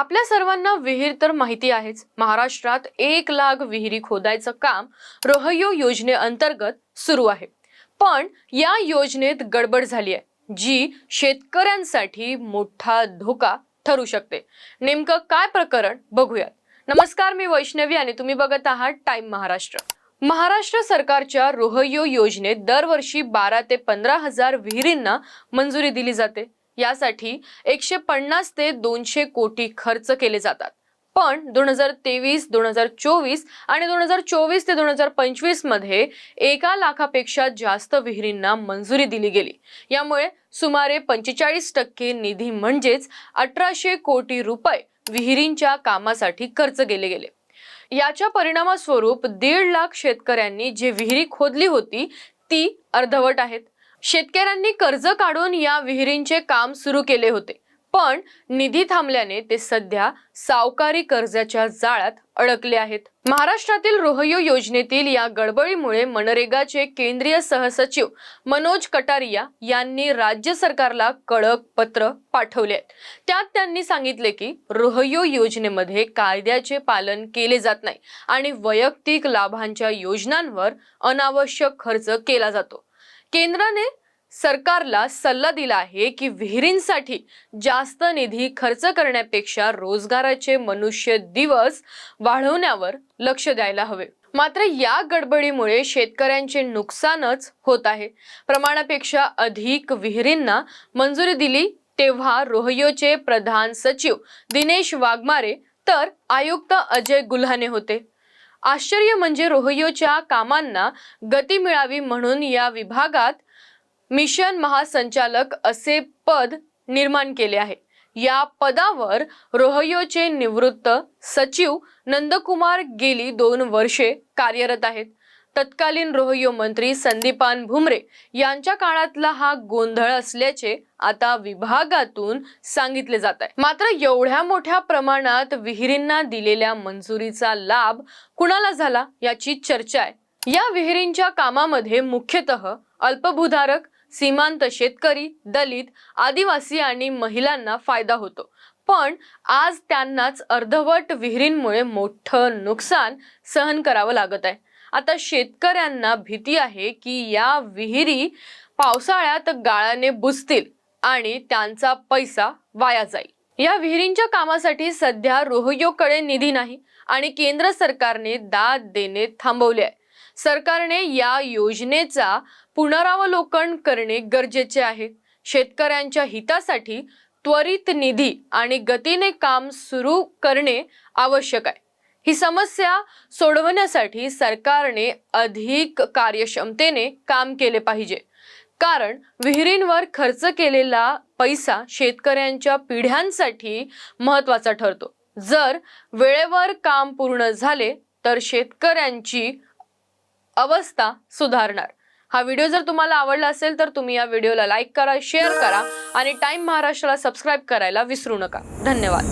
आपल्या सर्वांना विहीर तर माहिती आहेच. महाराष्ट्रात एक लाख विहिरी खोदायचं काम रोहयो योजनेअंतर्गत सुरू आहे. पण या योजनेत गडबड झाली आहे जी शेतकऱ्यांसाठी मोठा धोका ठरू शकते. नेमकं काय प्रकरण बघूयात. नमस्कार मी वैष्णवी आणि तुम्ही बघत आहात टाइम महाराष्ट्र. महाराष्ट्र सरकारच्या रोहयो योजनेत दरवर्षी बारा ते पंधरा हजार विहिरींना मंजुरी दिली जाते. यासाठी एकशे पन्नास ते दोनशे कोटी खर्च केले जातात. पण दोन हजार तेवीस दोन हजार चोवीस आणि दोन हजार चोवीस ते दोन हजार पंचवीसमध्ये एका लाखापेक्षा जास्त विहिरींना मंजुरी दिली गेली. यामुळे सुमारे पंचेचाळीस टक्के निधी म्हणजेच अठराशे कोटी रुपये विहिरींच्या कामासाठी खर्च केले गेले. याच्या परिणामस्वरूप दीड लाख शेतकऱ्यांनी जी विहिरी खोदली होती ती अर्धवट आहेत. शेतकऱ्यांनी कर्ज काढून या विहिरींचे काम सुरू केले होते. पण निधी थांबल्याने ते सध्या सावकारी कर्जाच्या जाळ्यात अडकले आहेत. महाराष्ट्रातील रोहयो योजनेतील या गडबडीमुळे मनरेगाचे केंद्रीय सहसचिव मनोज कटारिया यांनी राज्य सरकारला कडक पत्र पाठवले आहेत. त्यात त्यांनी सांगितले की रोहयो योजनेमध्ये कायद्याचे पालन केले जात नाही आणि वैयक्तिक लाभांच्या योजनांवर अनावश्यक खर्च केला जातो. केंद्राने सरकारला सल्ला दिला आहे की विहिरींसाठी जास्त निधी खर्च करण्यापेक्षा रोजगाराचे मनुष्य दिवस वाढवण्यावर लक्ष द्यायला हवे. मात्र या गडबडीमुळे शेतकऱ्यांचे नुकसानच होत आहे. प्रमाणापेक्षा अधिक विहिरींना मंजुरी दिली तेव्हा रोहयोचे प्रधान सचिव दिनेश वाघमारे तर आयुक्त अजय गुल्हाने होते. आश्चर्य म्हणजे रोहयोच्या कामांना गती मिळावी म्हणून या विभागात मिशन महासंचालक असे पद निर्माण केले आहे. या पदावर रोहयोचे निवृत्त सचिव नंदकुमार गेली दोन वर्षे कार्यरत आहेत. तत्कालीन रोहयो मंत्री संदीपान भुमरे यांच्या काळातला हा गोंधळ असल्याचे आता विभागातून सांगितले जात आहे. मात्र एवढ्या मोठ्या प्रमाणात विहिरींना दिलेल्या मंजुरीचा लाभ कुणाला झाला याची चर्चा आहे. या विहिरींच्या कामामध्ये मुख्यतः अल्पभूधारक सीमांत शेतकरी दलित आदिवासी आणि महिलांना फायदा होतो. पण आज त्यांनाच अर्धवट विहिरींमुळे मोठं नुकसान सहन करावं लागत आहे. आता शेतकऱ्यांना भीती आहे की या विहिरी पावसाळ्यात गाळाने बुजतील आणि त्यांचा पैसा वाया जाईल. या विहिरींच्या कामासाठी सध्या रोहयोकडे निधी नाही आणि केंद्र सरकारने दाद देणे थांबवले आहे. सरकारने या योजनेचा पुनरावलोकन करणे गरजेचे आहे. शेतकऱ्यांच्या हितासाठी त्वरित निधी आणि गतीने काम सुरू करणे आवश्यक आहे. ही समस्या सोडवण्यासाठी सरकारने अधिक कार्यक्षमतेने काम केले पाहिजे. कारण विहिरींवर खर्च केलेला पैसा शेतकऱ्यांच्या पिढ्यांसाठी महत्त्वाचा ठरतो. जर वेळेवर काम पूर्ण झाले तर शेतकऱ्यांची अवस्था सुधारणार. हा व्हिडिओ जर तुम्हाला आवडला असेल तर तुम्ही या व्हिडिओला लाईक करा शेअर करा आणि टाइम महाराष्ट्राला सबस्क्राईब करायला विसरू नका. धन्यवाद.